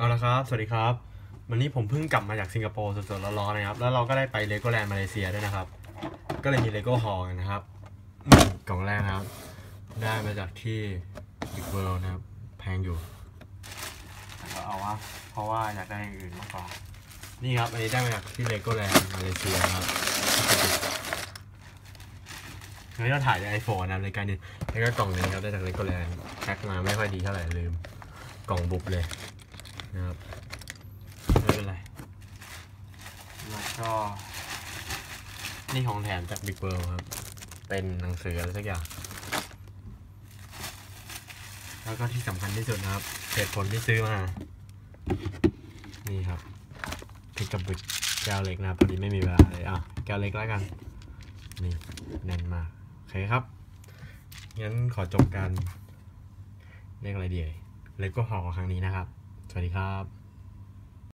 เอาละครับ สวัสดีครับ วันนี้ผมเพิ่งกลับมาจากสิงคโปร์สดๆร้อนๆนะครับ แล้วเราก็ได้ไปเลโกแลนด์มาเลเซียด้วยนะครับ ก็เลยมีเลโก้ฮอลกันนะครับกล่องแรกนะครับ ได้มาจากที่บิ๊กเวิลด์นะครับ แพงอยู่ก็เอาวะเพราะว่าอยากได้อย่างอื่นมากกว่า นี่ครับ อันนี้ได้มาจากที่เลโกแลนด์มาเลเซียครับวันนี้เราถ่ายในไอโฟนนะครับในการนี้แล้วก็กล่องนี้ครับได้จากเลโกแลนด์แพ็คมาไม่ค่อยดีเท่าไหร่ลืม กล่องบุบเลย นะครับไม่เป็นไรแล้วก็ นี่ของแถมจากบิ๊กเบิร์ครับ เป็นหนังสืออะไรสักอย่าง แล้วก็ที่สำคัญที่สุดนะครับเหตุผลที่ซื้อมา นี่ครับพริกกับบึกแก้วเล็กนะพอดีไม่มีเวลาเลยอะแก้วเล็กแล้วกัน นี่แน่นมากโอเคครับ งั้นขอจบการเรียกอะไรดีเอ่ยเลโก้ฮอครั้งนี้นะครับ สวัสดีครับ